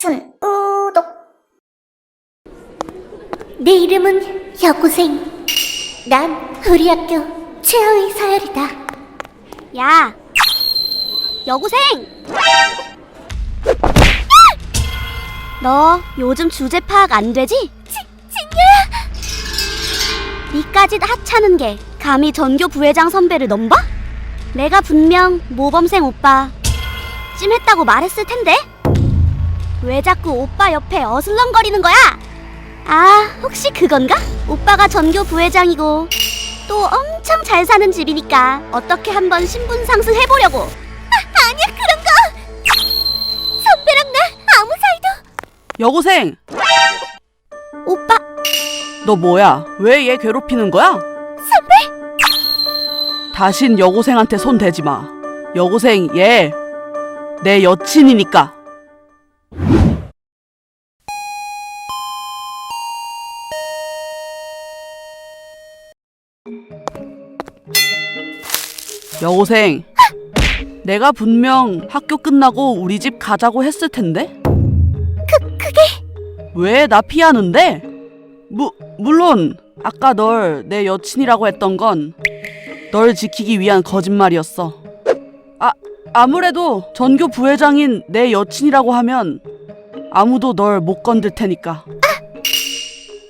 준, 우독. 내 이름은 여고생. 난 우리 학교 최하위 서열이다. 야, 여고생! 너 요즘 주제 파악 안 되지? 니까지 하찮은 게 감히 전교 부회장 선배를 넘봐? 내가 분명 모범생 오빠 찜했다고 말했을 텐데? 왜 자꾸 오빠 옆에 어슬렁거리는 거야? 아, 혹시 그건가? 오빠가 전교 부회장이고 또 엄청 잘 사는 집이니까 어떻게 한번 신분 상승 해보려고 아니야, 그런 거! 선배랑 나 아무 사이도. 여고생, 오빠 너 뭐야? 왜 얘 괴롭히는 거야? 선배? 다신 여고생한테 손 대지 마. 여고생, 얘 내 여친이니까. 여고생, 내가 분명 학교 끝나고 우리 집 가자고 했을 텐데? 그, 그게. 왜 나 피하는데? 무, 물론 아까 널 내 여친이라고 했던 건 널 지키기 위한 거짓말이었어. 아, 아무래도 전교 부회장인 내 여친이라고 하면 아무도 널 못 건들 테니까.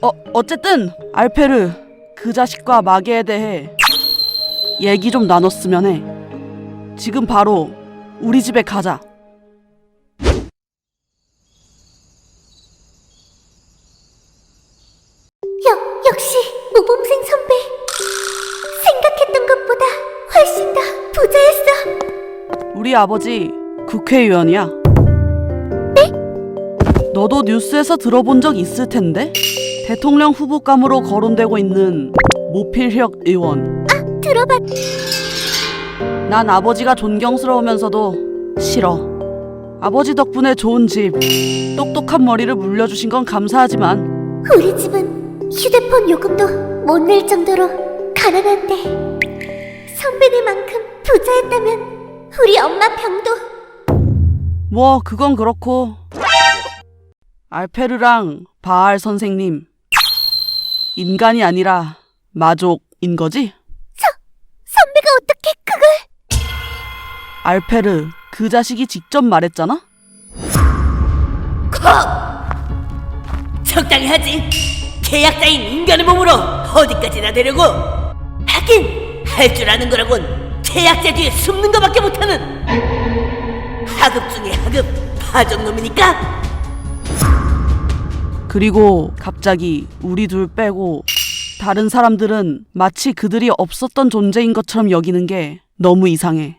어, 어쨌든 알페르 그 자식과 마계에 대해 얘기 좀 나눴으면 해. 지금 바로 우리 집에 가자. 여, 역시 모범생 선배. 생각했던 것보다 훨씬 더 부자였어. 우리 아버지 국회의원이야. 네? 너도 뉴스에서 들어본 적 있을 텐데? 대통령 후보감으로 거론되고 있는 모필혁 의원. 들어봤. 난 아버지가 존경스러우면서도 싫어. 아버지 덕분에 좋은 집, 똑똑한 머리를 물려주신 건 감사하지만 우리 집은 휴대폰 요금도 못 낼 정도로 가난한데 선배들만큼 부자였다면 우리 엄마 병도 뭐 그건 그렇고 알페르랑 바알 선생님 인간이 아니라 마족인 거지? 선배가 어떻게 그걸 알페르 그 자식이 직접 말했잖아? 적당히 하지. 계약자인 인간의 몸으로 어디까지나 되려고. 하긴 할 줄 아는 거라곤 계약자 뒤에 숨는 거밖에 못하는 하급 중에 하급 파전놈이니까. 그리고 갑자기 우리 둘 빼고 다른 사람들은 마치 그들이 없었던 존재인 것처럼 여기는 게 너무 이상해.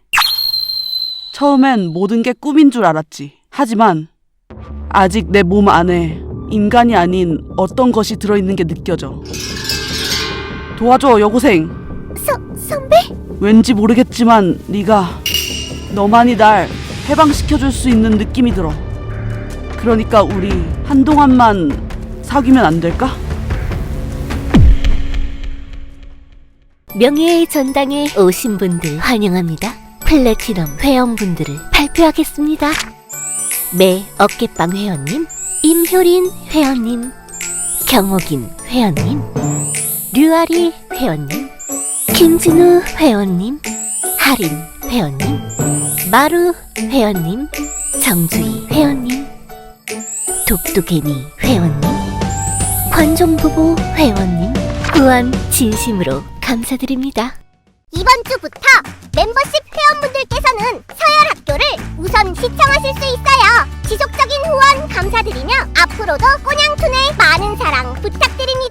처음엔 모든 게 꿈인 줄 알았지. 하지만 아직 내 몸 안에 인간이 아닌 어떤 것이 들어있는 게 느껴져. 도와줘, 여고생. 서, 선배? 왠지 모르겠지만 네가 너만이 날 해방시켜줄 수 있는 느낌이 들어. 그러니까 우리 한동안만 사귀면 안 될까? 명예의 전당에 오신 분들 환영합니다. 플래티넘 회원분들을 발표하겠습니다. 매 어깨빵 회원님, 임효린 회원님, 경옥인 회원님, 류아리 회원님, 김진우 회원님, 하린 회원님, 마루 회원님, 정주희 회원님, 독도개미 회원님, 관종부부 회원님, 구원 진심으로 감사드립니다. 이번 주부터 멤버십 회원분들께서는 서열 학교를 우선 시청하실 수 있어요. 지속적인 후원 감사드리며 앞으로도 꼬냥툰의 많은 사랑 부탁드립니다.